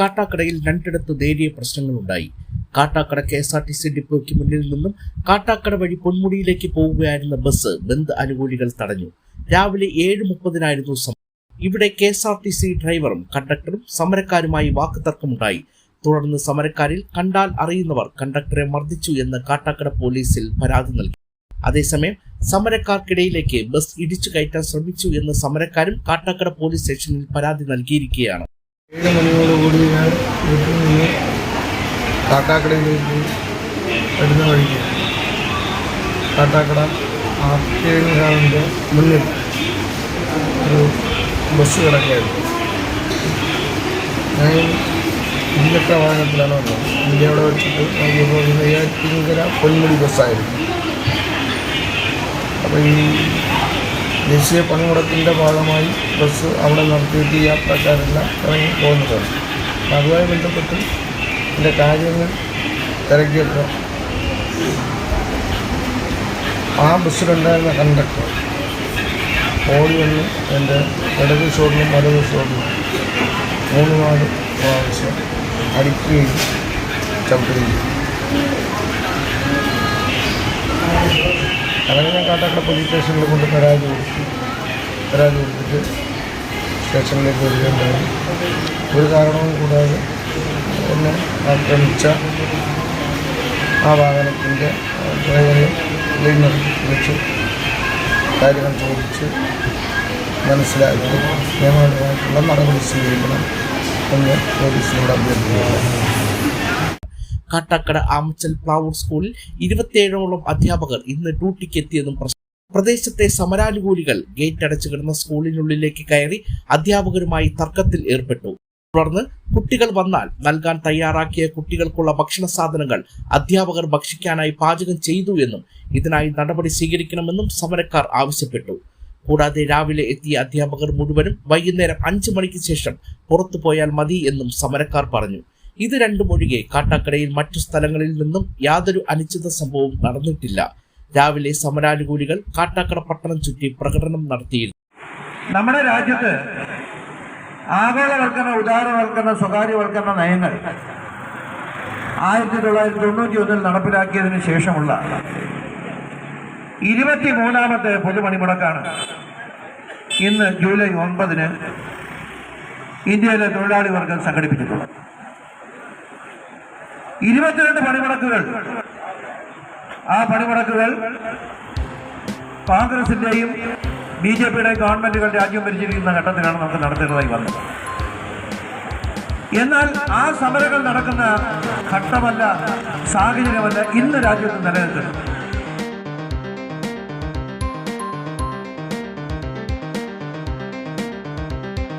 കാട്ടാക്കടയിൽ രണ്ടിടത്ത് നേരിയ പ്രശ്നങ്ങളുണ്ടായി. Kattakada K S R T C ഡിപ്പോയ്ക്ക് മുന്നിൽ നിന്നും കാട്ടാക്കട വഴി പൊന്മുടിയിലേക്ക് പോവുകയായിരുന്ന ബസ് ബന്ദ് അനുകൂലികൾ തടഞ്ഞു. രാവിലെ ഏഴ് മുപ്പതിനായിരുന്നു ഇവിടെ K S R T C ഡ്രൈവറും കണ്ടക്ടറും സമരക്കാരുമായി വാക്കുതർക്കമുണ്ടായി. തുടർന്ന് സമരക്കാരിൽ കണ്ടാൽ അറിയുന്നവർ കണ്ടക്ടറെ മർദ്ദിച്ചു എന്ന് കാട്ടാക്കട പോലീസിൽ പരാതി നൽകി. അതേസമയം സമരക്കാർക്കിടയിലേക്ക് ബസ് ഇടിച്ചു കയറ്റാൻ ശ്രമിച്ചു എന്ന് സമരക്കാരും കാട്ടാക്കട പോലീസ് സ്റ്റേഷനിൽ പരാതി നൽകിയിരിക്കുകയാണ്. മുന്നിൽ ഒരു ബസ് കിടക്കുകയായിരുന്നു. ഞാൻ ഇരുചക്ര വാഹനത്തിലാണ് വന്നത്. ഇന്ത്യയുടെ വെച്ചിട്ട് നെയ്യാറ്റിങ്കര പൊന്മുടി ബസ്സായിരുന്നു അപ്പോൾ ഈ ദേശീയ പണിമുടക്കിന്റെ ഭാഗമായി ബസ് അവിടെ നടത്തിയിട്ട് ഈ യാത്രക്കാരെല്ലാം ഇറങ്ങി പോകുന്നതാണ് അതുമായി ബന്ധപ്പെട്ട് എന്റെ കാര്യങ്ങൾ തിരക്കിയപ്പോൾ ആ ബസ്സിലുണ്ടായിരുന്ന കണ്ടക്ടർ ഓടി വന്ന് എന്റെ ഇടത് ഷോറിലും വലത് ഷോറിലും മൂന്ന് നാല് പ്രാവശ്യം അടിക്കുകയും ചവിട്ടുകയും കാട്ടാക്കട പോലീസ് സ്റ്റേഷനിൽ കൊണ്ട് പരാതി കൊടുത്തു. പരാതി കൊടുത്തിട്ട് സ്റ്റേഷനിലേക്ക് വരികയുണ്ടായി. ഒരു കാരണവും കൂടാതെ എന്നെ ആക്രമിച്ച ആ വാഹനത്തിന്റെ ഡ്രൈവറെ ക്ലീനർ വിളിച്ച് കാര്യങ്ങൾ ചോദിച്ച് മനസ്സിലാക്കി. നിയമപരമായിട്ടുള്ള നടപടി സ്വീകരിക്കണം എന്ന് പോലീസിനോട് അഭ്യർത്ഥിക്കുന്നു. കാട്ടാക്കട ആമച്ചൽ പ്ലാവൂർ സ്കൂളിൽ ഇരുപത്തിയേഴോളം അധ്യാപകർ ഇന്ന് ഡ്യൂട്ടിക്ക് എത്തിയതും പ്രദേശത്തെ സമരാനുകൂലികൾ ഗേറ്റ് അടച്ചു കിടന്ന സ്കൂളിനുള്ളിലേക്ക് കയറി അധ്യാപകരുമായി തർക്കത്തിൽ ഏർപ്പെട്ടു. തുടർന്ന് കുട്ടികൾ വന്നാൽ നൽകാൻ തയ്യാറാക്കിയ കുട്ടികൾക്കുള്ള ഭക്ഷണ സാധനങ്ങൾ അധ്യാപകർ ഭക്ഷിക്കാനായി പാചകം ചെയ്തു എന്നും ഇതിനായി നടപടി സ്വീകരിക്കണമെന്നും സമരക്കാർ ആവശ്യപ്പെട്ടു. കൂടാതെ രാവിലെ എത്തിയ അധ്യാപകർ മുഴുവനും വൈകുന്നേരം അഞ്ചു മണിക്ക് ശേഷം പുറത്തു പോയാൽ മതി എന്നും സമരക്കാർ പറഞ്ഞു. ഇത് രണ്ടും ഒഴികെ കാട്ടാക്കടയിൽ മറ്റു സ്ഥലങ്ങളിൽ നിന്നും യാതൊരു അനിശ്ചിത സംഭവവും നടന്നിട്ടില്ല. രാവിലെ സമരാനുകൂലികൾ കാട്ടാക്കട പട്ടണം ചുറ്റി പ്രകടനം നടത്തിയിരുന്നു. നമ്മുടെ രാജ്യത്ത് ആഗോളവൽക്കരണ ഉദാരവൽക്കരണ സ്വകാര്യവൽക്കരണ നയങ്ങൾ ആയിരത്തി തൊള്ളായിരത്തി തൊണ്ണൂറ്റി ഒന്നിൽ നടപ്പിലാക്കിയതിനു ശേഷമുള്ള ഇരുപത്തി മൂന്നാമത്തെ പൊതുപണിമുടക്കാണ് ഇന്ന് ജൂലൈ ഒൻപതിന് ഇന്ത്യയിലെ തൊഴിലാളി വർഗം സംഘടിപ്പിച്ചിട്ടുള്ളത്. ഇരുപത്തിരണ്ട് പണിമുടക്കുകൾ. ആ പണിമുടക്കുകൾ കോൺഗ്രസിന്റെയും ബി ജെ പിയുടെ ഗവൺമെന്റുകൾ രാജ്യം ഭരിച്ചിരിക്കുന്ന ഘട്ടത്തിലാണ് നമുക്ക് നടത്തേണ്ടതായി വന്നത്. എന്നാൽ ആ സമരങ്ങൾ നടക്കുന്ന ഘട്ടമല്ല സാഹചര്യമല്ല ഇന്ന് രാജ്യത്ത് നിലനിൽക്കുന്നത്.